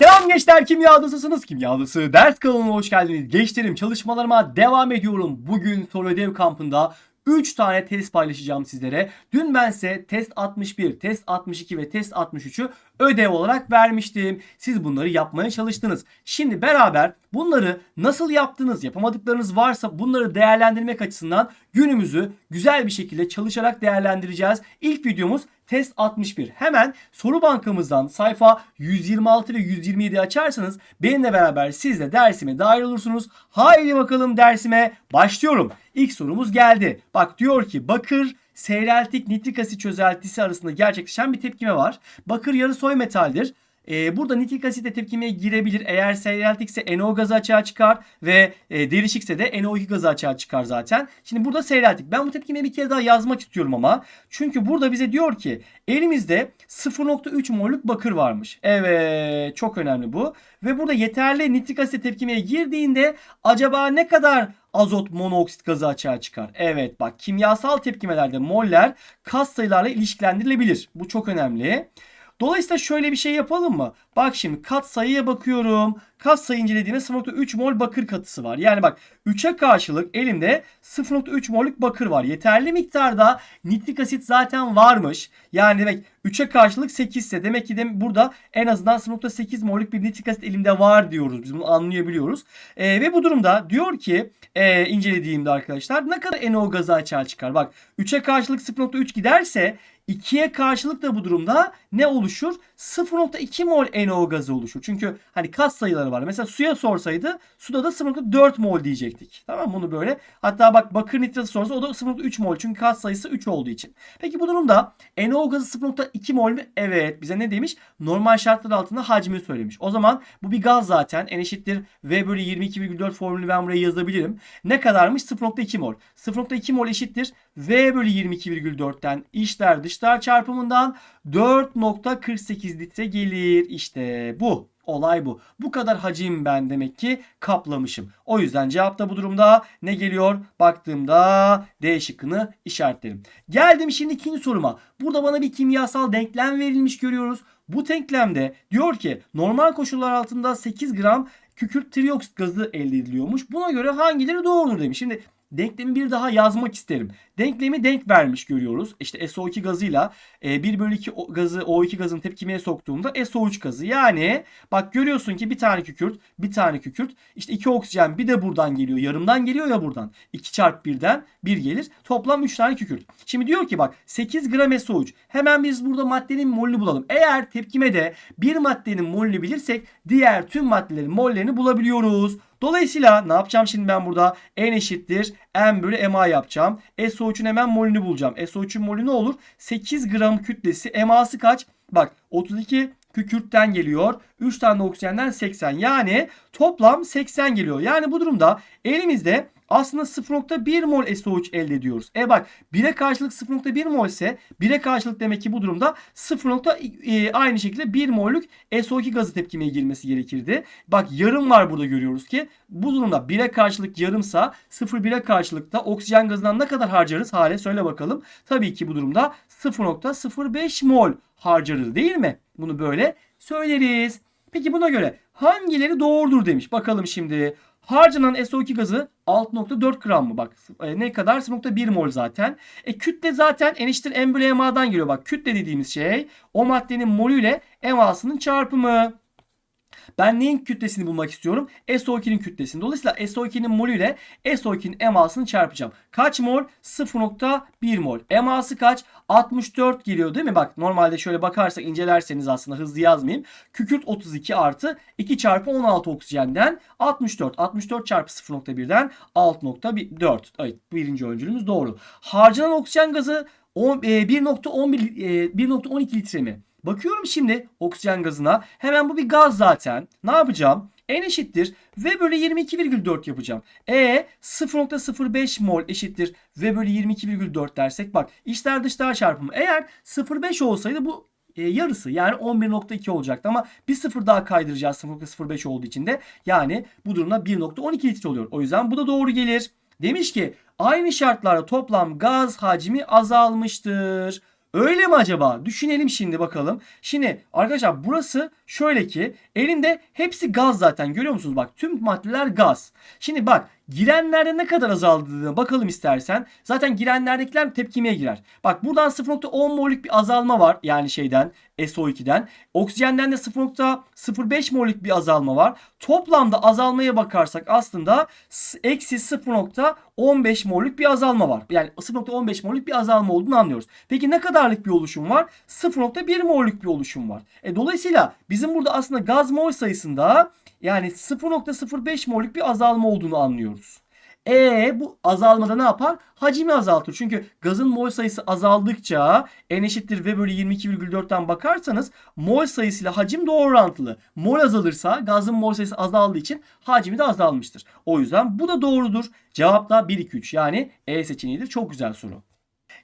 Selam gençler kimya adasısınız. Kimya adası ders kanalına hoş geldiniz. Gençlerim çalışmalarıma devam ediyorum. Bugün soru ödev kampında 3 tane test paylaşacağım sizlere. Dün ben size test 61, test 62 ve test 63'ü ödev olarak vermiştim. Siz bunları yapmaya çalıştınız. Şimdi beraber bunları nasıl yaptınız, yapamadıklarınız varsa bunları değerlendirmek açısından günümüzü güzel bir şekilde çalışarak değerlendireceğiz. İlk videomuz test 61. Hemen soru bankamızdan sayfa 126 ve 127 açarsanız benimle beraber siz de dersime dahil olursunuz. Haydi bakalım dersime başlıyorum. İlk sorumuz geldi. Bak diyor ki bakır seyreltik nitrik asit çözeltisi arasında gerçekleşen bir tepkime var. Bakır yarı soy metaldir. Ee, burada nitrik asit de tepkimeye girebilir. Eğer seyreltikse NO gazı açığa çıkar ve e, derişikse de NO2 gazı açığa çıkar zaten. Şimdi burada seyreltik. Ben bu tepkimeyi bir kere daha yazmak istiyorum ama. Çünkü burada bize diyor ki elimizde 0.3 molluk bakır varmış. Evet çok önemli bu. Ve burada yeterli nitrik asit tepkimeye girdiğinde acaba ne kadar azot monoksit gazı açığa çıkar. Evet bak kimyasal tepkimelerde moller kas sayılarla ilişkilendirilebilir. Bu çok önemli. Dolayısıyla şöyle bir şey yapalım mı? Bak şimdi kat sayıya bakıyorum. Kat sayı incelediğimde 0.3 mol bakır katısı var. Yani bak 3'e karşılık elimde 0.3 molluk bakır var. Yeterli miktarda nitrik asit zaten varmış. Yani demek 3'e karşılık 8 ise demek ki de burada en azından 0.8 molluk bir nitrik asit elimde var diyoruz. Biz bunu anlayabiliyoruz. Ee, ve bu durumda diyor ki e, incelediğimde arkadaşlar ne kadar NO gazı açığa çıkar? Bak 3'e karşılık 0.3 giderse 2'ye karşılık da bu durumda ne oluşur? 0.2 mol NO gazı oluşur. Çünkü hani kas sayıları var. Mesela suya sorsaydı suda da 0.4 mol diyecektik. Tamam bunu böyle. Hatta bak bakır nitratı sorsa o da 0.3 mol. Çünkü kas sayısı 3 olduğu için. Peki bu durumda NO gazı 0.2 mol mü? Evet. Bize ne demiş? Normal şartlar altında hacmi söylemiş. O zaman bu bir gaz zaten. N eşittir V bölü 22,4 formülünü ben buraya yazabilirim. Ne kadarmış? 0.2 mol. 0.2 mol eşittir. V bölü 22,4'ten içler dışlar çarpımından 4.48 litre gelir. İşte bu. Olay bu. Bu kadar hacim ben demek ki kaplamışım. O yüzden cevap da bu durumda ne geliyor? Baktığımda D şıkkını işaretlerim. Geldim şimdi ikinci soruma. Burada bana bir kimyasal denklem verilmiş görüyoruz. Bu denklemde diyor ki normal koşullar altında 8 gram kükürt trioksit gazı elde ediliyormuş. Buna göre hangileri doğrudur demiş. Şimdi denklemi bir daha yazmak isterim. Denklemi denk vermiş görüyoruz. İşte SO2 gazıyla 1 bölü 2 gazı O2 gazını tepkimeye soktuğumda SO3 gazı. Yani bak görüyorsun ki bir tane kükürt bir tane kükürt işte 2 oksijen bir de buradan geliyor. Yarımdan geliyor ya buradan. 2 çarp 1'den 1 gelir. Toplam 3 tane kükürt. Şimdi diyor ki bak 8 gram SO3. Hemen biz burada maddenin molünü bulalım. Eğer tepkimede bir maddenin molünü bilirsek diğer tüm maddelerin mollerini bulabiliyoruz. Dolayısıyla ne yapacağım şimdi ben burada? N eşittir M bölü MA yapacağım. SO3'ün hemen molünü bulacağım. SO3'ün molü ne olur? 8 gram kütlesi. MA'sı kaç? Bak 32 kükürtten geliyor. 3 tane de oksijenden 80. Yani toplam 80 geliyor. Yani bu durumda elimizde aslında 0.1 mol SO3 elde ediyoruz. E bak 1'e karşılık 0.1 mol ise 1'e karşılık demek ki bu durumda 0. E, aynı şekilde 1 mollük SO2 gazı tepkimeye girmesi gerekirdi. Bak yarım var burada görüyoruz ki bu durumda 1'e karşılık yarımsa 0.1'e karşılık da oksijen gazından ne kadar harcarız? Hale söyle bakalım. Tabii ki bu durumda 0.05 mol harcarız değil mi? Bunu böyle söyleriz. Peki buna göre hangileri doğrudur demiş. Bakalım şimdi. Harcanan SO2 gazı 6.4 gram mı? Bak e, ne kadar? 0.1 mol zaten. E kütle zaten N eşittir M geliyor. Bak kütle dediğimiz şey o maddenin molüyle MA'sının çarpımı. Ben neyin kütlesini bulmak istiyorum? SO2'nin kütlesini. Dolayısıyla SO2'nin molü ile SO2'nin MA'sını çarpacağım. Kaç mol? 0.1 mol. MA'sı kaç? 64 geliyor değil mi? Bak normalde şöyle bakarsak incelerseniz aslında hızlı yazmayayım. Kükürt 32 artı 2 çarpı 16 oksijenden 64. 64 çarpı 0.1'den 6.4. Evet birinci öncülümüz doğru. Harcanan oksijen gazı 1.11 1.12 litre mi? Bakıyorum şimdi oksijen gazına. Hemen bu bir gaz zaten. Ne yapacağım? N eşittir V bölü 22,4 yapacağım. E 0.05 mol eşittir V bölü 22,4 dersek bak içler dışlar çarpımı. Eğer 0.5 olsaydı bu e, yarısı yani 11.2 olacaktı ama bir sıfır daha kaydıracağız 0.05 olduğu için de yani bu durumda 1.12 litre oluyor. O yüzden bu da doğru gelir. Demiş ki aynı şartlarda toplam gaz hacmi azalmıştır. Öyle mi acaba? Düşünelim şimdi bakalım. Şimdi arkadaşlar burası şöyle ki elinde hepsi gaz zaten görüyor musunuz? Bak tüm maddeler gaz. Şimdi bak girenlerde ne kadar azaldığına bakalım istersen. Zaten girenlerdekiler tepkimeye girer. Bak buradan 0.10 mol'lük bir azalma var. Yani şeyden SO2'den. Oksijenden de 0.05 mol'lük bir azalma var. Toplamda azalmaya bakarsak aslında eksi 0.15 mol'lük bir azalma var. Yani 0.15 mol'lük bir azalma olduğunu anlıyoruz. Peki ne kadarlık bir oluşum var? 0.1 mol'lük bir oluşum var. E, dolayısıyla bizim burada aslında gaz mol sayısında yani 0.05 mol'lük bir azalma olduğunu anlıyoruz. E bu azalmada ne yapar? Hacmi azaltır. Çünkü gazın mol sayısı azaldıkça n eşittir V bölü 22,4'ten bakarsanız mol sayısıyla hacim doğru orantılı. Mol azalırsa gazın mol sayısı azaldığı için hacmi de azalmıştır. O yüzden bu da doğrudur. Cevap da 1, 2, 3 yani E seçeneğidir. Çok güzel soru.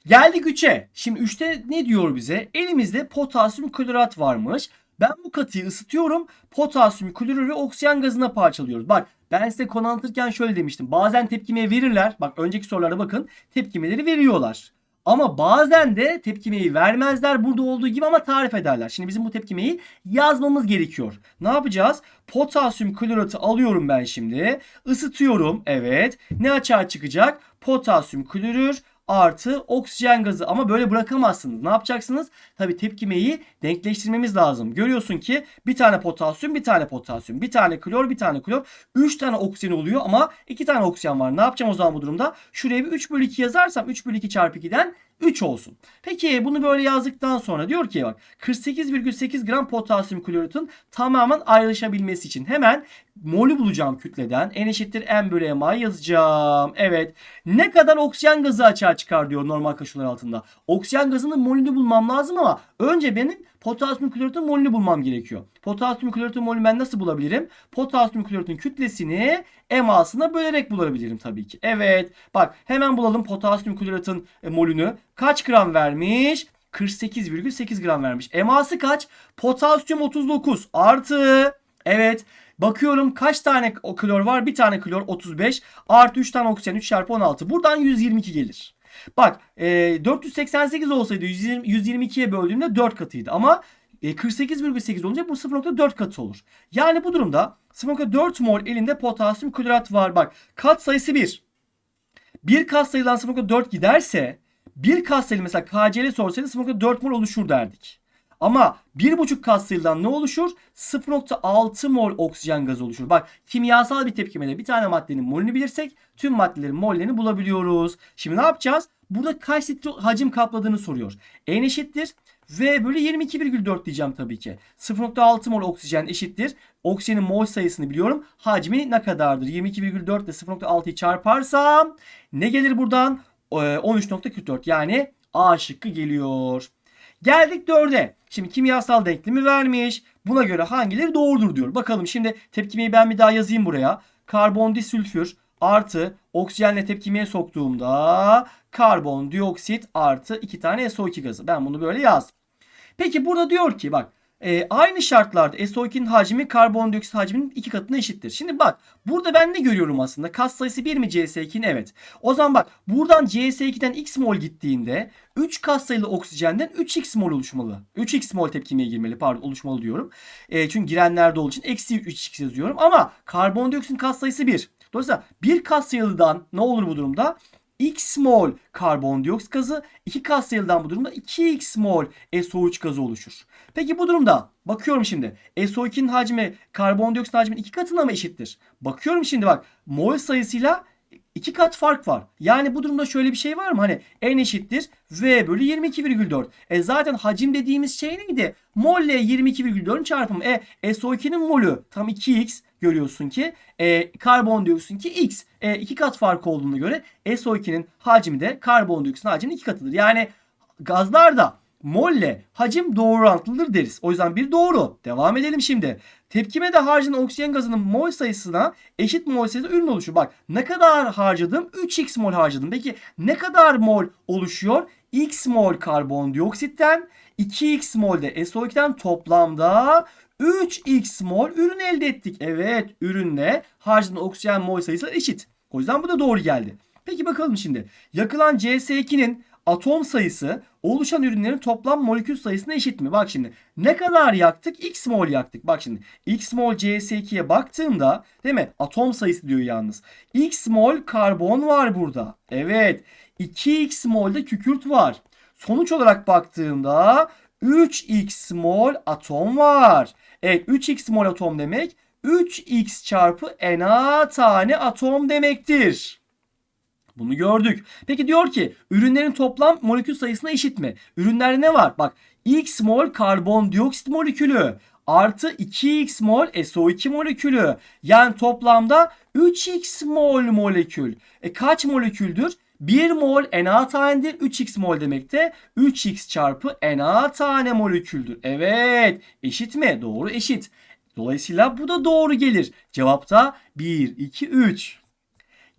Geldik 3'e. Şimdi 3'te ne diyor bize? Elimizde potasyum klorat varmış. Ben bu katıyı ısıtıyorum. Potasyum klorürü oksijen gazına parçalıyoruz. Bak ben size konu anlatırken şöyle demiştim. Bazen tepkime verirler. Bak önceki sorulara bakın. Tepkimeleri veriyorlar. Ama bazen de tepkimeyi vermezler burada olduğu gibi ama tarif ederler. Şimdi bizim bu tepkimeyi yazmamız gerekiyor. Ne yapacağız? Potasyum kloratı alıyorum ben şimdi. Isıtıyorum. Evet. Ne açığa çıkacak? Potasyum klorür artı oksijen gazı ama böyle bırakamazsınız. Ne yapacaksınız? Tabi tepkimeyi denkleştirmemiz lazım. Görüyorsun ki bir tane potasyum, bir tane potasyum, bir tane klor, bir tane klor. 3 tane oksijen oluyor ama 2 tane oksijen var. Ne yapacağım o zaman bu durumda? Şuraya bir 3 bölü 2 yazarsam 3 bölü 2 çarpı 2'den 3 olsun. Peki bunu böyle yazdıktan sonra diyor ki bak 48,8 gram potasyum kloratın tamamen ayrışabilmesi için hemen molü bulacağım kütleden. N eşittir M bölü MA yazacağım. Evet. Ne kadar oksijen gazı açığa çıkar diyor normal koşullar altında. Oksijen gazının molünü bulmam lazım ama önce benim potasyum kloratın molünü bulmam gerekiyor. Potasyum kloratın molünü ben nasıl bulabilirim? Potasyum kloratın kütlesini MA'sına bölerek bulabilirim tabii ki. Evet. Bak hemen bulalım potasyum kloratın e, molünü. Kaç gram vermiş? 48,8 gram vermiş. MA'sı kaç? Potasyum 39 artı evet Bakıyorum kaç tane klor var? Bir tane klor 35 artı 3 tane oksijen 3 çarpı 16. Buradan 122 gelir. Bak e, 488 olsaydı 120, 122'ye böldüğümde 4 katıydı. Ama 48,8 olunca bu 0.4 katı olur. Yani bu durumda 0.4 mol elinde potasyum klorat var. Bak kat sayısı 1. Bir kat sayıdan 0.4 giderse bir kat sayılı mesela KCl sorsaydı 0.4 mol oluşur derdik. Ama 1,5 kat sayıdan ne oluşur? 0.6 mol oksijen gazı oluşur. Bak kimyasal bir tepkimede bir tane maddenin molünü bilirsek tüm maddelerin mollerini bulabiliyoruz. Şimdi ne yapacağız? Burada kaç litre hacim kapladığını soruyor. N eşittir. V bölü 22,4 diyeceğim tabii ki. 0.6 mol oksijen eşittir. Oksijenin mol sayısını biliyorum. Hacmi ne kadardır? 22,4 ile 0.6'yı çarparsam ne gelir buradan? Ee, 13.44 yani A şıkkı geliyor. Geldik 4'e. Şimdi kimyasal denklemi vermiş. Buna göre hangileri doğrudur diyor. Bakalım şimdi tepkimeyi ben bir daha yazayım buraya. Karbondisülfür artı oksijenle tepkimeye soktuğumda karbondioksit artı 2 tane SO2 gazı. Ben bunu böyle yazdım. Peki burada diyor ki bak e, aynı şartlarda SO2'nin hacmi karbondioksit hacminin iki katına eşittir. Şimdi bak burada ben ne görüyorum aslında? Kat sayısı 1 mi CS2'nin? Evet. O zaman bak buradan CS2'den x mol gittiğinde 3 kat sayılı oksijenden 3x mol oluşmalı. 3x mol tepkimeye girmeli pardon oluşmalı diyorum. E, çünkü girenlerde olduğu için eksi 3x yazıyorum. Ama karbondioksitin kat sayısı 1. Dolayısıyla bir kat sayılıdan ne olur bu durumda? x mol karbondioksit gazı 2 katsayılıdan bu durumda 2x mol SO3 gazı oluşur. Peki bu durumda bakıyorum şimdi SO2'nin hacmi karbondioksit hacminin 2 katına mı eşittir? Bakıyorum şimdi bak mol sayısıyla 2 kat fark var. Yani bu durumda şöyle bir şey var mı? Hani n eşittir v bölü 22,4. E zaten hacim dediğimiz şey neydi? Mol ile 22,4'ün çarpımı. E SO2'nin molü tam 2x görüyorsun ki e, karbondioksitin ki x. E, iki kat fark olduğuna göre SO2'nin hacmi de karbondioksitin hacminin iki katıdır. Yani gazlarda molle hacim doğru orantılıdır deriz. O yüzden bir doğru. Devam edelim şimdi. Tepkime de harcanan oksijen gazının mol sayısına eşit mol sayısı ürün oluşuyor. Bak ne kadar harcadım? 3x mol harcadım. Peki ne kadar mol oluşuyor? x mol karbondioksitten 2x mol de SO2'den toplamda 3x mol ürün elde ettik. Evet ürünle harcanan oksijen mol sayısı eşit. O yüzden bu da doğru geldi. Peki bakalım şimdi. Yakılan CS2'nin atom sayısı oluşan ürünlerin toplam molekül sayısına eşit mi? Bak şimdi ne kadar yaktık? X mol yaktık. Bak şimdi X mol CS2'ye baktığımda değil mi? Atom sayısı diyor yalnız. X mol karbon var burada. Evet. 2X mol de kükürt var. Sonuç olarak baktığımda 3x mol atom var. Evet 3x mol atom demek 3x çarpı Na tane atom demektir. Bunu gördük. Peki diyor ki ürünlerin toplam molekül sayısına eşit mi? Ürünlerde ne var? Bak x mol karbondioksit molekülü artı 2x mol SO2 molekülü. Yani toplamda 3x mol molekül. E kaç moleküldür? 1 mol Na tanedir. 3x mol demek de 3x çarpı Na tane moleküldür. Evet. Eşit mi? Doğru eşit. Dolayısıyla bu da doğru gelir. Cevapta 1, 2, 3.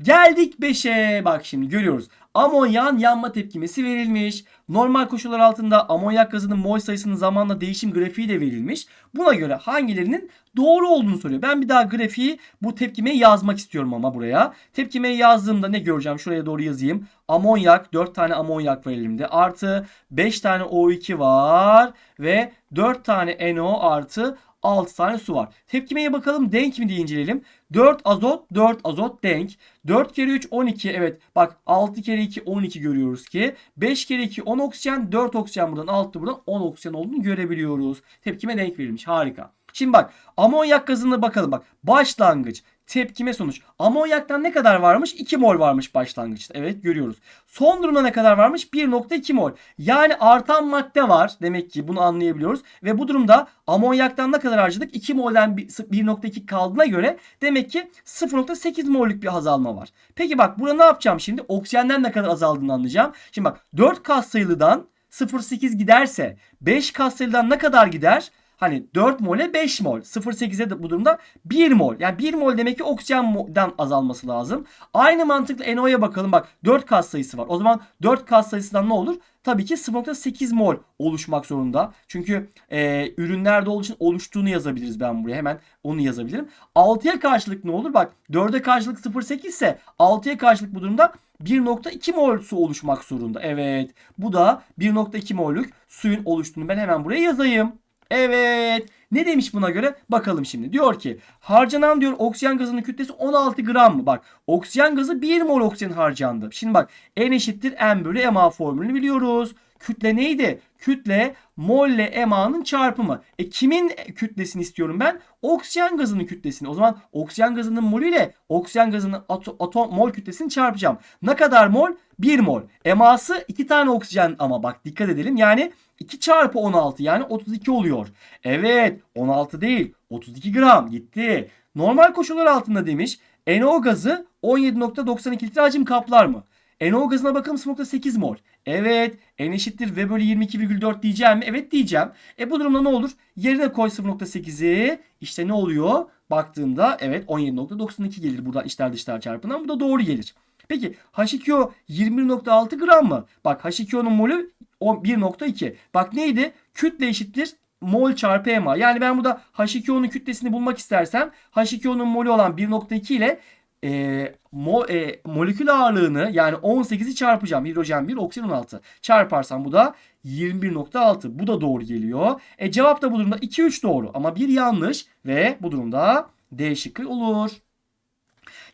Geldik 5'e. Bak şimdi görüyoruz. Amonyan yanma tepkimesi verilmiş. Normal koşullar altında amonyak gazının mol sayısının zamanla değişim grafiği de verilmiş. Buna göre hangilerinin doğru olduğunu soruyor. Ben bir daha grafiği bu tepkimeyi yazmak istiyorum ama buraya. Tepkimeyi yazdığımda ne göreceğim? Şuraya doğru yazayım. Amonyak 4 tane amonyak var elimde. Artı 5 tane O2 var ve 4 tane NO artı 6 tane su var. Tepkimeye bakalım denk mi diye inceleyelim. 4 azot 4 azot denk. 4 kere 3 12 evet bak 6 kere 2 12 görüyoruz ki. 5 kere 2 10 oksijen 4 oksijen buradan 6 buradan 10 oksijen olduğunu görebiliyoruz. Tepkime denk verilmiş harika. Şimdi bak amonyak gazına bakalım bak başlangıç tepkime sonuç. Amonyaktan ne kadar varmış? 2 mol varmış başlangıçta. Evet görüyoruz. Son durumda ne kadar varmış? 1.2 mol. Yani artan madde var. Demek ki bunu anlayabiliyoruz. Ve bu durumda amonyaktan ne kadar harcadık? 2 molden 1.2 kaldığına göre demek ki 0.8 mollük bir azalma var. Peki bak burada ne yapacağım şimdi? Oksijenden ne kadar azaldığını anlayacağım. Şimdi bak 4 kas sayılıdan 0.8 giderse 5 kas sayılıdan ne kadar gider? Hani 4 mole 5 mol. 0.8'e de bu durumda 1 mol. Yani 1 mol demek ki oksijenden azalması lazım. Aynı mantıkla NO'ya bakalım. Bak 4 kas sayısı var. O zaman 4 kas sayısından ne olur? Tabii ki 0.8 mol oluşmak zorunda. Çünkü e, ürünlerde olduğu için oluştuğunu yazabiliriz ben buraya. Hemen onu yazabilirim. 6'ya karşılık ne olur? Bak 4'e karşılık 0.8 ise 6'ya karşılık bu durumda 1.2 mol su oluşmak zorunda. Evet. Bu da 1.2 mollük suyun oluştuğunu ben hemen buraya yazayım. Evet. Ne demiş buna göre? Bakalım şimdi. Diyor ki harcanan diyor oksijen gazının kütlesi 16 gram mı? Bak oksijen gazı 1 mol oksijen harcandı. Şimdi bak N eşittir M bölü MA formülünü biliyoruz. Kütle neydi? Kütle molle MA'nın çarpımı. E kimin kütlesini istiyorum ben? Oksijen gazının kütlesini. O zaman oksijen gazının molü ile oksijen gazının atom, mol kütlesini çarpacağım. Ne kadar mol? 1 mol. MA'sı 2 tane oksijen ama bak dikkat edelim. Yani 2 çarpı 16 yani 32 oluyor. Evet 16 değil 32 gram gitti. Normal koşullar altında demiş NO gazı 17.92 litre hacim kaplar mı? NO gazına bakalım 0.8 mol. Evet N eşittir V bölü 22,4 diyeceğim mi? Evet diyeceğim. E bu durumda ne olur? Yerine koy 0.8'i. İşte ne oluyor? Baktığımda evet 17.92 gelir buradan içler dışlar çarpımından. Bu da doğru gelir. Peki H2O 21.6 gram mı? Bak H2O'nun molü 1.2. Bak neydi? Kütle eşittir mol çarpı MA. Yani ben burada H2O'nun kütlesini bulmak istersem H2O'nun molü olan 1.2 ile e, mo, e, molekül ağırlığını yani 18'i çarpacağım. Hidrojen 1, oksijen 16. Çarparsam bu da 21.6. Bu da doğru geliyor. E, cevap da bu durumda 2-3 doğru ama bir yanlış ve bu durumda D şıkkı olur.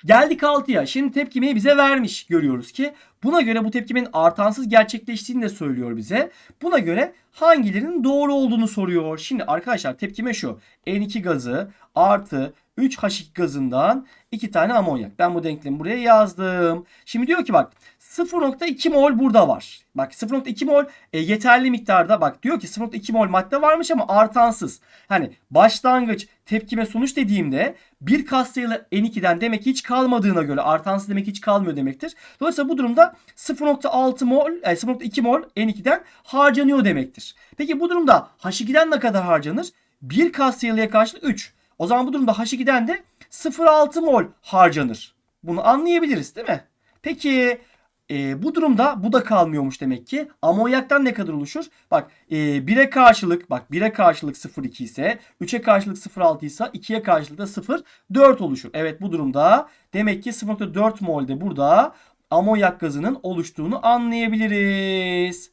Geldik 6'ya. Şimdi tepkimeyi bize vermiş görüyoruz ki. Buna göre bu tepkimenin artansız gerçekleştiğini de söylüyor bize. Buna göre hangilerinin doğru olduğunu soruyor. Şimdi arkadaşlar tepkime şu. N2 gazı artı 3H2 gazından 2 tane amonyak. Ben bu denklemi buraya yazdım. Şimdi diyor ki bak 0.2 mol burada var. Bak 0.2 mol e, yeterli miktarda bak diyor ki 0.2 mol madde varmış ama artansız. Hani başlangıç tepkime sonuç dediğimde bir katsayılı N2'den demek ki hiç kalmadığına göre artansız demek hiç kalmıyor demektir. Dolayısıyla bu durumda 0.6 mol e, 0.2 mol N2'den harcanıyor demektir. Peki bu durumda H2'den ne kadar harcanır? Bir katsayılıya karşılık 3. O zaman bu durumda H2'den de 0.6 mol harcanır. Bunu anlayabiliriz değil mi? Peki e, bu durumda bu da kalmıyormuş demek ki. Amonyaktan ne kadar oluşur? Bak e, 1'e karşılık bak 1'e karşılık 0,2 ise 3'e karşılık 0,6 ise 2'ye karşılık da 0,4 oluşur. Evet bu durumda demek ki 0,4 molde burada amonyak gazının oluştuğunu anlayabiliriz.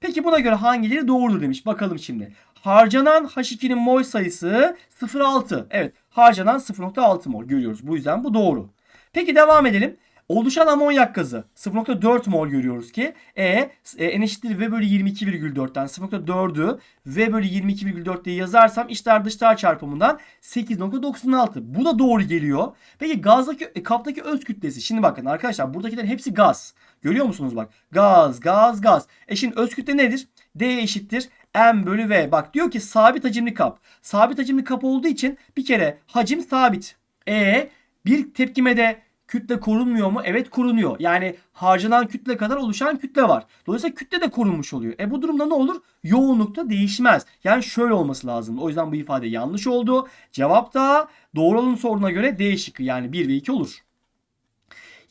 Peki buna göre hangileri doğrudur demiş. Bakalım şimdi. Harcanan H2'nin mol sayısı 0.6. Evet harcanan 0.6 mol görüyoruz. Bu yüzden bu doğru. Peki devam edelim. Oluşan amonyak gazı 0.4 mol görüyoruz ki. E, e n eşittir V bölü 22,4'ten 0.4'ü V bölü 22,4 diye yazarsam içler dışlar çarpımından 8.96. Bu da doğru geliyor. Peki gazdaki e, kaptaki öz kütlesi. Şimdi bakın arkadaşlar buradakilerin hepsi gaz. Görüyor musunuz bak? Gaz, gaz, gaz. E şimdi öz kütle nedir? D eşittir M bölü V. Bak diyor ki sabit hacimli kap. Sabit hacimli kap olduğu için bir kere hacim sabit. E bir tepkimede kütle korunmuyor mu? Evet korunuyor. Yani harcanan kütle kadar oluşan kütle var. Dolayısıyla kütle de korunmuş oluyor. E bu durumda ne olur? Yoğunlukta değişmez. Yani şöyle olması lazım. O yüzden bu ifade yanlış oldu. Cevap da doğru olan soruna göre D şıkkı yani 1 ve 2 olur.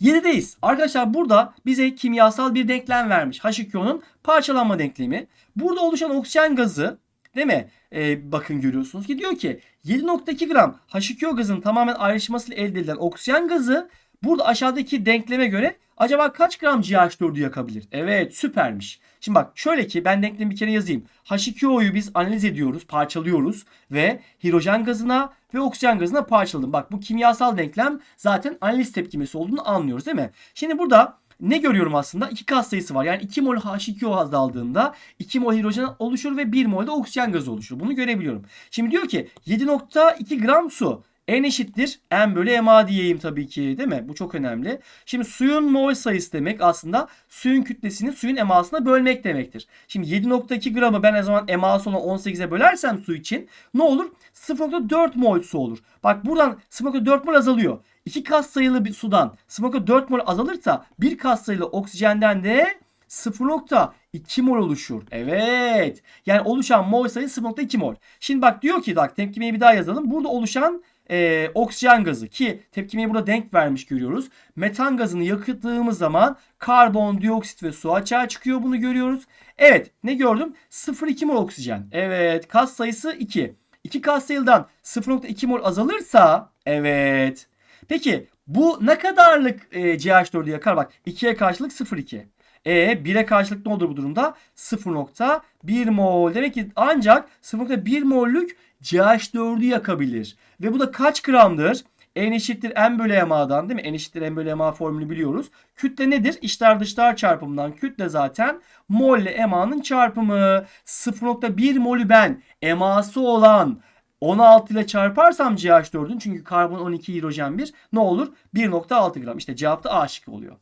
7'deyiz. Arkadaşlar burada bize kimyasal bir denklem vermiş. H2O'nun parçalanma denklemi. Burada oluşan oksijen gazı değil mi? Ee, bakın görüyorsunuz ki diyor ki 7.2 gram H2O gazının tamamen ayrışmasıyla elde edilen oksijen gazı burada aşağıdaki denkleme göre acaba kaç gram CH4'ü yakabilir? Evet süpermiş. Şimdi bak şöyle ki ben denklemi bir kere yazayım. H2O'yu biz analiz ediyoruz, parçalıyoruz ve hidrojen gazına ve oksijen gazına parçaladım. Bak bu kimyasal denklem zaten analiz tepkimesi olduğunu anlıyoruz değil mi? Şimdi burada ne görüyorum aslında? İki kat sayısı var. Yani 2 mol H2O azaldığında 2 mol hidrojen oluşur ve 1 mol de oksijen gazı oluşur. Bunu görebiliyorum. Şimdi diyor ki 7.2 gram su. N eşittir M bölü MA diyeyim tabii ki değil mi? Bu çok önemli. Şimdi suyun mol sayısı demek aslında suyun kütlesini suyun emasına bölmek demektir. Şimdi 7.2 gramı ben o zaman eması olan 18'e bölersem su için ne olur? 0.4 mol su olur. Bak buradan 0.4 mol azalıyor. 2 kas sayılı bir sudan 0.4 mol azalırsa bir kas sayılı oksijenden de 0.2 mol oluşur. Evet. Yani oluşan mol sayısı 0.2 mol. Şimdi bak diyor ki bak tepkimeyi bir daha yazalım. Burada oluşan e, oksijen gazı ki tepkimeyi burada denk vermiş görüyoruz. Metan gazını yakıttığımız zaman karbondioksit ve su açığa çıkıyor bunu görüyoruz. Evet ne gördüm? 0.2 mol oksijen. Evet kas sayısı 2. 2 kas sayıldan 0.2 mol azalırsa evet. Peki bu ne kadarlık e, CH4'ü yakar? Bak 2'ye karşılık 0.2. E 1'e karşılık ne olur bu durumda? 0.1 mol. Demek ki ancak 0.1 mollük CH4'ü yakabilir. Ve bu da kaç gramdır? N eşittir M bölü MA'dan değil mi? N eşittir M bölü MA formülü biliyoruz. Kütle nedir? İçler dışlar çarpımından kütle zaten mol ile MA'nın çarpımı. 0.1 molü ben MA'sı olan 16 ile çarparsam CH4'ün çünkü karbon 12 hidrojen 1 ne olur? 1.6 gram. İşte cevap da A şıkkı oluyor.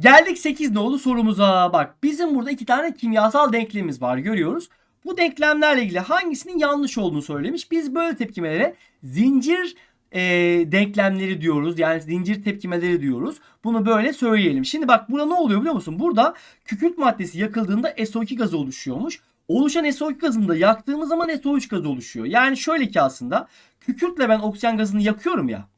Geldik 8 nolu sorumuza. Bak bizim burada iki tane kimyasal denklemimiz var görüyoruz. Bu denklemlerle ilgili hangisinin yanlış olduğunu söylemiş. Biz böyle tepkimelere zincir e, denklemleri diyoruz. Yani zincir tepkimeleri diyoruz. Bunu böyle söyleyelim. Şimdi bak burada ne oluyor biliyor musun? Burada kükürt maddesi yakıldığında SO2 gazı oluşuyormuş. Oluşan SO2 gazını da yaktığımız zaman SO3 gazı oluşuyor. Yani şöyle ki aslında kükürtle ben oksijen gazını yakıyorum ya.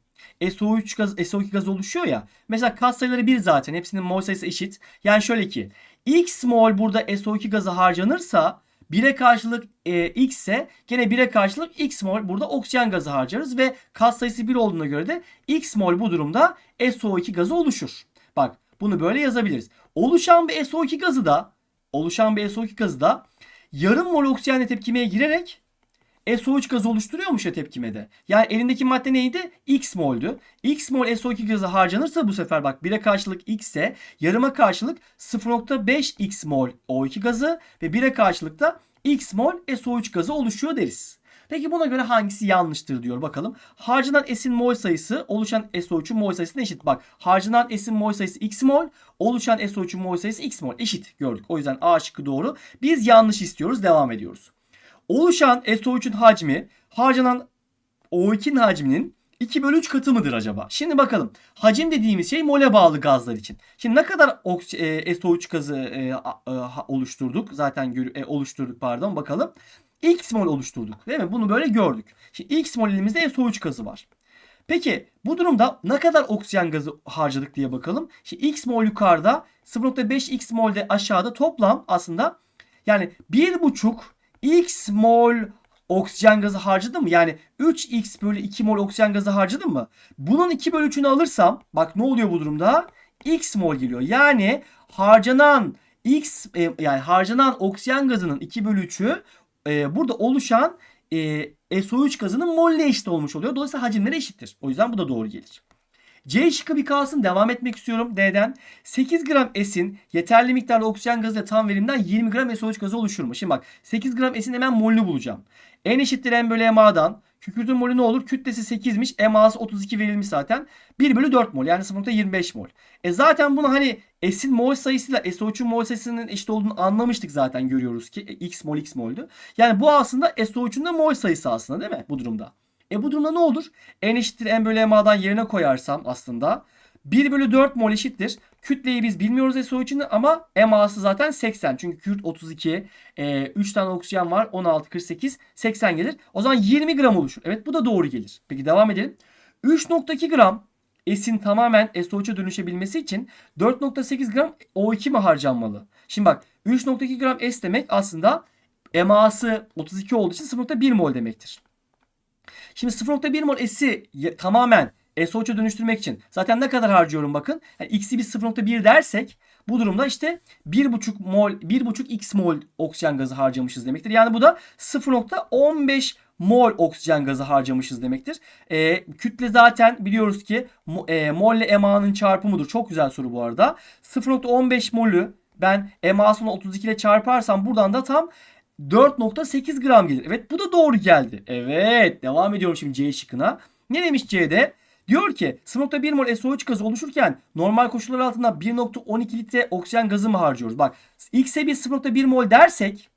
SO3 gaz, SO2 gaz oluşuyor ya. Mesela kat sayıları 1 zaten. Hepsinin mol sayısı eşit. Yani şöyle ki X mol burada SO2 gazı harcanırsa 1'e karşılık e, X ise gene 1'e karşılık X mol burada oksijen gazı harcarız ve kat sayısı 1 olduğuna göre de X mol bu durumda SO2 gazı oluşur. Bak bunu böyle yazabiliriz. Oluşan bir SO2 gazı da oluşan bir SO2 gazı da yarım mol oksijenle tepkimeye girerek SO3 gazı oluşturuyormuş ya tepkimede. Yani elindeki madde neydi? X moldü. X mol SO2 gazı harcanırsa bu sefer bak 1'e karşılık X ise yarıma karşılık 0.5 X mol O2 gazı ve 1'e karşılık da X mol SO3 gazı oluşuyor deriz. Peki buna göre hangisi yanlıştır diyor bakalım. Harcanan S'in mol sayısı oluşan SO3'ün mol sayısına eşit. Bak harcanan S'in mol sayısı X mol oluşan SO3'ün mol sayısı X mol eşit gördük. O yüzden A şıkkı doğru. Biz yanlış istiyoruz devam ediyoruz. Oluşan SO3'ün hacmi harcanan O2'nin hacminin 2 bölü 3 katı mıdır acaba? Şimdi bakalım. Hacim dediğimiz şey mole bağlı gazlar için. Şimdi ne kadar e, SO3 gazı e, e, oluşturduk? Zaten e, oluşturduk pardon bakalım. X mol oluşturduk değil mi? Bunu böyle gördük. Şimdi X mol elimizde SO3 gazı var. Peki bu durumda ne kadar oksijen gazı harcadık diye bakalım. Şimdi X mol yukarıda 0.5 X mol de aşağıda toplam aslında yani 1.5 X mol oksijen gazı harcadım mı? Yani 3x bölü 2 mol oksijen gazı harcadım mı? Bunun 2 bölü 3'ünü alırsam bak ne oluyor bu durumda? X mol geliyor. Yani harcanan X e, yani harcanan oksijen gazının 2 bölü 3'ü e, burada oluşan e, SO3 gazının molle eşit olmuş oluyor. Dolayısıyla hacimleri eşittir. O yüzden bu da doğru gelir. C şıkkı bir kalsın. Devam etmek istiyorum D'den. 8 gram S'in yeterli miktarda oksijen gazı ile tam verimden 20 gram SO3 gazı oluşur mu? Şimdi bak 8 gram S'in hemen molünü bulacağım. N eşittir M bölü MA'dan. Kükürtün molü ne olur? Kütlesi 8'miş. MA'sı 32 verilmiş zaten. 1 bölü 4 mol yani 0.25 mol. E zaten bunu hani S'in mol sayısıyla SO3'ün mol sayısının eşit olduğunu anlamıştık zaten görüyoruz ki. E, X mol X moldü. Yani bu aslında SO3'ün de mol sayısı aslında değil mi bu durumda? E bu durumda ne olur? N eşittir M bölü MA'dan yerine koyarsam aslında 1 bölü 4 mol eşittir. Kütleyi biz bilmiyoruz SO3'ünü ama MA'sı zaten 80. Çünkü kürt 32, e, 3 tane oksijen var 16, 48, 80 gelir. O zaman 20 gram oluşur. Evet bu da doğru gelir. Peki devam edelim. 3.2 gram S'in tamamen SO3'e dönüşebilmesi için 4.8 gram O2 mi harcanmalı? Şimdi bak 3.2 gram S demek aslında MA'sı 32 olduğu için 0.1 mol demektir. Şimdi 0.1 mol S'i tamamen SO3'e dönüştürmek için zaten ne kadar harcıyorum bakın. Yani X'i biz 0.1 dersek bu durumda işte 1.5 mol 1.5 X mol oksijen gazı harcamışız demektir. Yani bu da 0.15 mol oksijen gazı harcamışız demektir. E, kütle zaten biliyoruz ki e, mol ile MA'nın çarpımıdır. Çok güzel soru bu arada. 0.15 molü ben MA'sını 32 ile çarparsam buradan da tam 4.8 gram gelir. Evet bu da doğru geldi. Evet devam ediyorum şimdi C şıkkına. Ne demiş C'de? Diyor ki 0.1 mol SO3 gazı oluşurken normal koşullar altında 1.12 litre oksijen gazı mı harcıyoruz? Bak X'e biz 0.1 mol dersek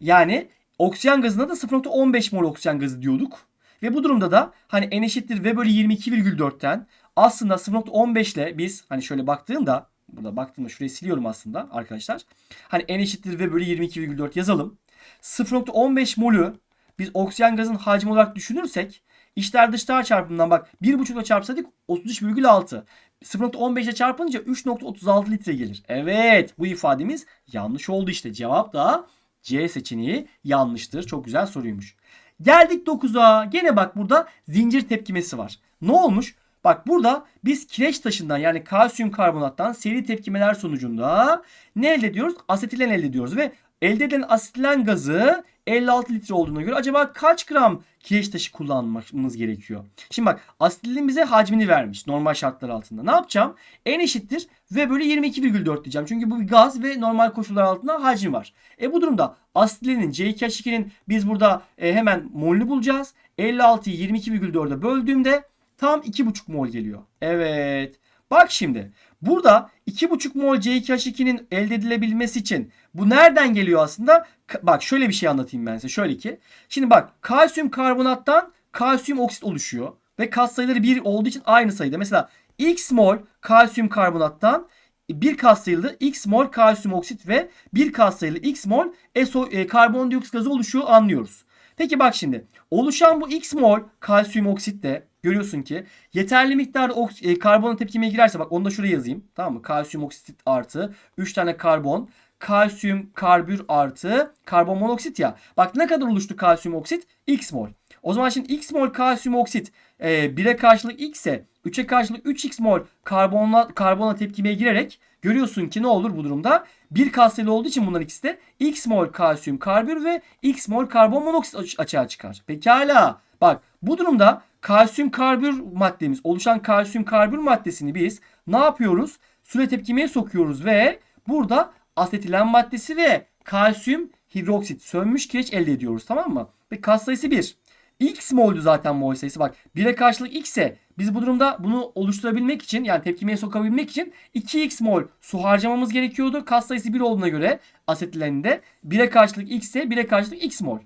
yani oksijen gazına da 0.15 mol oksijen gazı diyorduk. Ve bu durumda da hani n eşittir V bölü 22,4'ten aslında 0.15 ile biz hani şöyle baktığımda burada baktığımda şurayı siliyorum aslında arkadaşlar. Hani n eşittir V bölü 22,4 yazalım. 0.15 molü biz oksijen gazın hacmi olarak düşünürsek içler dışlar çarpımından bak 1.5 ile çarpsaydık 33,6. 0.15 ile çarpınca 3.36 litre gelir. Evet bu ifademiz yanlış oldu işte. Cevap da C seçeneği yanlıştır. Çok güzel soruymuş. Geldik 9'a. Gene bak burada zincir tepkimesi var. Ne olmuş? Bak burada biz kireç taşından yani kalsiyum karbonattan seri tepkimeler sonucunda ne elde ediyoruz? Asetilen elde ediyoruz ve elde edilen asetilen gazı 56 litre olduğuna göre acaba kaç gram kireç taşı kullanmamız gerekiyor? Şimdi bak asetilen bize hacmini vermiş normal şartlar altında. Ne yapacağım? N eşittir ve böyle 22,4 diyeceğim. Çünkü bu bir gaz ve normal koşullar altında hacmi var. E bu durumda asetilenin C2H2'nin biz burada e, hemen molünü bulacağız. 56'yı 22,4'e böldüğümde tam 2,5 mol geliyor. Evet. Bak şimdi burada 2,5 mol C2H2'nin elde edilebilmesi için bu nereden geliyor aslında? Bak şöyle bir şey anlatayım ben size. Şöyle ki. Şimdi bak kalsiyum karbonattan kalsiyum oksit oluşuyor. Ve kat sayıları 1 olduğu için aynı sayıda. Mesela x mol kalsiyum karbonattan bir kat sayılı x mol kalsiyum oksit ve bir kat sayılı x mol SO, e, karbondioksit gazı oluşuyor anlıyoruz. Peki bak şimdi oluşan bu x mol kalsiyum oksit de görüyorsun ki yeterli miktarda e, karbona tepkimeye girerse bak onu da şuraya yazayım. Tamam mı? Kalsiyum oksit artı 3 tane karbon kalsiyum karbür artı karbon monoksit ya. Bak ne kadar oluştu kalsiyum oksit? X mol. O zaman şimdi X mol kalsiyum oksit e, 1'e karşılık X ise 3'e karşılık 3X mol karbonla, karbona tepkimeye girerek görüyorsun ki ne olur bu durumda? Bir katsayılı olduğu için bunlar ikisi de X mol kalsiyum karbür ve X mol karbon monoksit açığa çıkar. Pekala. Bak bu durumda kalsiyum karbür maddemiz oluşan kalsiyum karbür maddesini biz ne yapıyoruz? Süre tepkimeye sokuyoruz ve burada asetilen maddesi ve kalsiyum hidroksit sönmüş kireç elde ediyoruz tamam mı? Ve kat sayısı 1. X moldu zaten mol sayısı. Bak 1'e karşılık X ise biz bu durumda bunu oluşturabilmek için yani tepkimeye sokabilmek için 2X mol su harcamamız gerekiyordu. Kat sayısı 1 olduğuna göre asetileninde 1'e karşılık X ise 1'e karşılık X mol.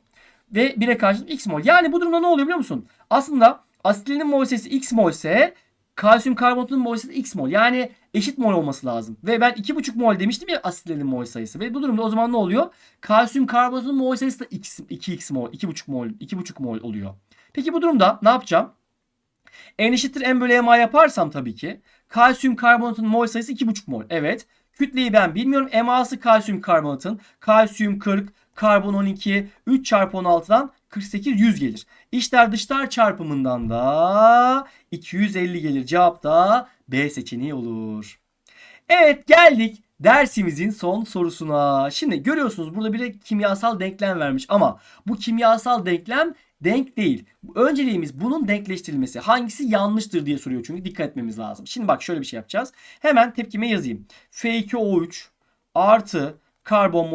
Ve 1'e karşılık X mol. Yani bu durumda ne oluyor biliyor musun? Aslında asetilenin mol sayısı X mol ise kalsiyum karbonatın mol sayısı X mol. Yani eşit mol olması lazım. Ve ben 2,5 mol demiştim ya asitlerin mol sayısı. Ve bu durumda o zaman ne oluyor? Kalsiyum karbonatın mol sayısı da 2x mol, 2,5 mol, 2,5 mol oluyor. Peki bu durumda ne yapacağım? N eşittir M bölü MA yaparsam tabii ki kalsiyum karbonatın mol sayısı 2,5 mol. Evet. Kütleyi ben bilmiyorum. MA'sı kalsiyum karbonatın. Kalsiyum 40, karbon 12, 3 çarpı 16'dan 48 100 gelir. İçler dışlar çarpımından da 250 gelir. Cevap da B seçeneği olur. Evet geldik dersimizin son sorusuna. Şimdi görüyorsunuz burada bir kimyasal denklem vermiş ama bu kimyasal denklem denk değil. Önceliğimiz bunun denkleştirilmesi. Hangisi yanlıştır diye soruyor çünkü dikkat etmemiz lazım. Şimdi bak şöyle bir şey yapacağız. Hemen tepkime yazayım. F2O3 artı karbon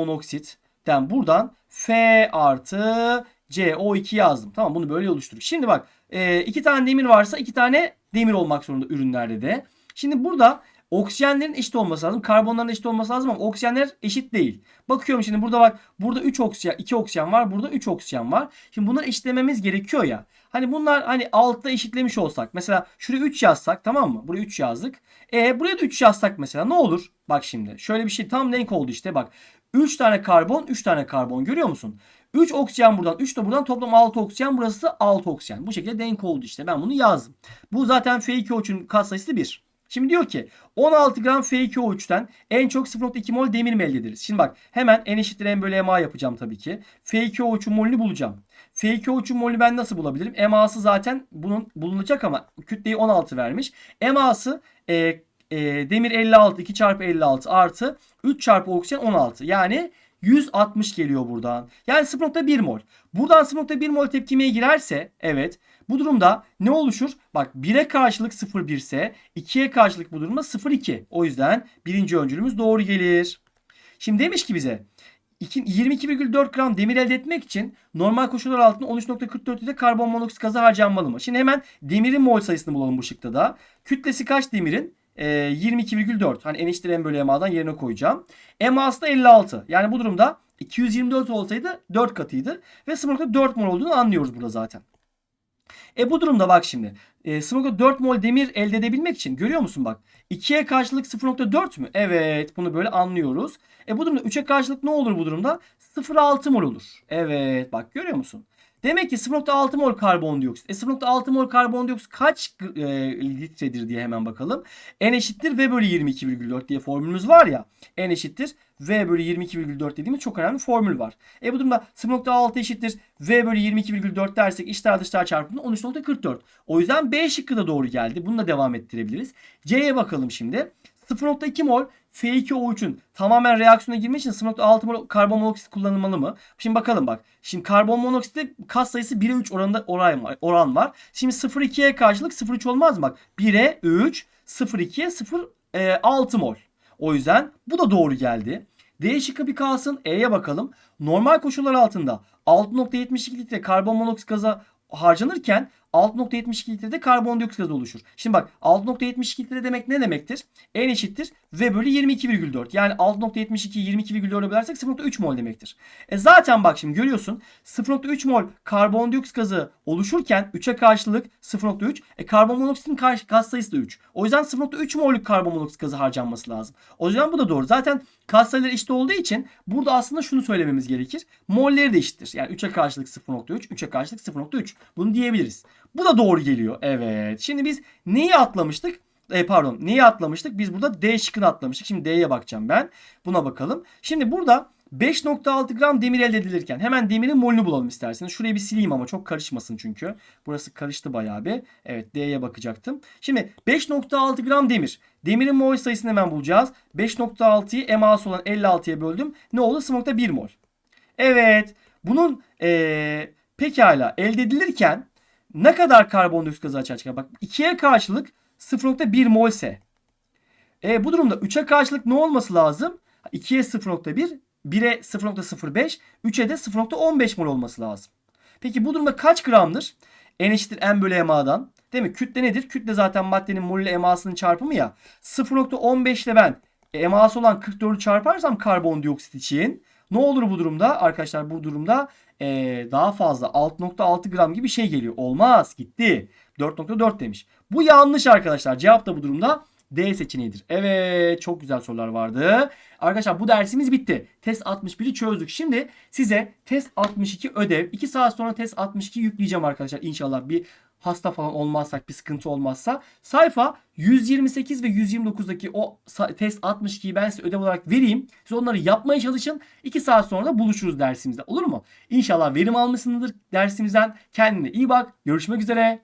monoksitten buradan F artı CO2 yazdım. Tamam bunu böyle oluşturduk. Şimdi bak e, iki tane demir varsa iki tane demir olmak zorunda ürünlerde de. Şimdi burada oksijenlerin eşit olması lazım. Karbonların eşit olması lazım ama oksijenler eşit değil. Bakıyorum şimdi burada bak burada 3 oksijen 2 oksijen var. Burada 3 oksijen var. Şimdi bunları eşitlememiz gerekiyor ya. Hani bunlar hani altta eşitlemiş olsak. Mesela şuraya 3 yazsak tamam mı? Buraya 3 yazdık. E buraya da 3 yazsak mesela ne olur? Bak şimdi şöyle bir şey tam denk oldu işte bak. 3 tane karbon 3 tane karbon görüyor musun? 3 oksijen buradan 3 de buradan toplam 6 oksijen burası 6 oksijen. Bu şekilde denk oldu işte ben bunu yazdım. Bu zaten F2O3'ün katsayısı 1. Şimdi diyor ki 16 gram F2O3'ten en çok 0.2 mol demir mi elde ederiz? Şimdi bak hemen n eşittir m bölü ma yapacağım tabii ki. F2O3'ün molünü bulacağım. F2O3'ün molünü ben nasıl bulabilirim? MA'sı zaten bunun bulunacak ama kütleyi 16 vermiş. MA'sı e, e, demir 56 2 çarpı 56 artı 3 çarpı oksijen 16. Yani 160 geliyor buradan. Yani 0.1 mol. Buradan 0.1 mol tepkimeye girerse evet bu durumda ne oluşur? Bak 1'e karşılık 0,1 ise 2'ye karşılık bu durumda 0,2. O yüzden birinci öncülümüz doğru gelir. Şimdi demiş ki bize 22,4 gram demir elde etmek için normal koşullar altında 13.44 litre karbon monoksit gazı harcanmalı mı? Şimdi hemen demirin mol sayısını bulalım bu şıkta da. Kütlesi kaç demirin? Ee, 22,4. Hani en eşittir MA'dan yerine koyacağım. MA'sı da 56. Yani bu durumda 224 olsaydı 4 katıydı. Ve 0.4 mol olduğunu anlıyoruz burada zaten. E bu durumda bak şimdi. E, 0.4 mol demir elde edebilmek için görüyor musun bak. 2'ye karşılık 0.4 mü? Evet bunu böyle anlıyoruz. E bu durumda 3'e karşılık ne olur bu durumda? 0.6 mol olur. Evet bak görüyor musun? Demek ki 0.6 mol karbondioksit. E 0.6 mol karbondioksit kaç e, litredir diye hemen bakalım. N eşittir V bölü 22,4 diye formülümüz var ya. N eşittir V bölü 22,4 dediğimiz çok önemli formül var. E bu durumda 0.6 eşittir V bölü 22,4 dersek içler dışlar çarpımında 13.44. O yüzden B şıkkı da doğru geldi. Bunu da devam ettirebiliriz. C'ye bakalım şimdi. 0.2 mol F2O3'ün tamamen reaksiyona girmek için 0.6 mol karbon monoksit kullanılmalı mı? Şimdi bakalım bak. Şimdi karbon monoksitte kat sayısı 1'e 3 oranında oran var. Oran var. Şimdi 0.2'ye karşılık 0.3 olmaz mı? Bak 1'e 3, 0.2'ye 0.6 mol. O yüzden bu da doğru geldi. D şıkkı bir kalsın. E'ye bakalım. Normal koşullar altında 6.72 litre karbon monoksit gaza harcanırken 6.72 litrede karbondioksit gazı oluşur. Şimdi bak 6.72 litre demek ne demektir? N eşittir V bölü 22,4. Yani 6.72'yi 22,4'e bölersek 0.3 mol demektir. E zaten bak şimdi görüyorsun 0.3 mol karbondioksit gazı oluşurken 3'e karşılık 0.3. E karbon monoksitin gaz sayısı da 3. O yüzden 0.3 mollük karbon monoksit gazı harcanması lazım. O yüzden bu da doğru. Zaten kat sayıları eşit olduğu için burada aslında şunu söylememiz gerekir. Molleri de eşittir. Yani 3'e karşılık 0.3, 3'e karşılık 0.3. Bunu diyebiliriz. Bu da doğru geliyor. Evet. Şimdi biz neyi atlamıştık? E, pardon neyi atlamıştık? Biz burada D şıkkını atlamıştık. Şimdi D'ye bakacağım ben. Buna bakalım. Şimdi burada 5.6 gram demir elde edilirken hemen demirin molünü bulalım isterseniz. Şurayı bir sileyim ama çok karışmasın çünkü. Burası karıştı bayağı bir. Evet D'ye bakacaktım. Şimdi 5.6 gram demir. Demirin mol sayısını hemen bulacağız. 5.6'yı MA'sı olan 56'ya böldüm. Ne oldu? 0.1 mol. Evet. Bunun ee, pekala elde edilirken ne kadar karbondioksit gazı açığa çıkar? Bak 2'ye karşılık 0.1 molse. E, bu durumda 3'e karşılık ne olması lazım? 2'ye 0.1, 1'e 0.05, 3'e de 0.15 mol olması lazım. Peki bu durumda kaç gramdır? N eşittir M bölü MA'dan. Değil mi? Kütle nedir? Kütle zaten maddenin mol ile MA'sının çarpımı ya. 0.15 ile ben MA'sı olan 44'ü çarparsam karbondioksit için ne olur bu durumda? Arkadaşlar bu durumda ee, daha fazla 6.6 gram gibi bir şey geliyor. Olmaz gitti. 4.4 demiş. Bu yanlış arkadaşlar. Cevap da bu durumda D seçeneğidir. Evet çok güzel sorular vardı. Arkadaşlar bu dersimiz bitti. Test 61'i çözdük. Şimdi size test 62 ödev. 2 saat sonra test 62 yükleyeceğim arkadaşlar. İnşallah bir hasta falan olmazsak bir sıkıntı olmazsa sayfa 128 ve 129'daki o test 62'yi ben size ödev olarak vereyim. Siz onları yapmaya çalışın. 2 saat sonra da buluşuruz dersimizde. Olur mu? İnşallah verim almışsınızdır dersimizden. Kendine iyi bak. Görüşmek üzere.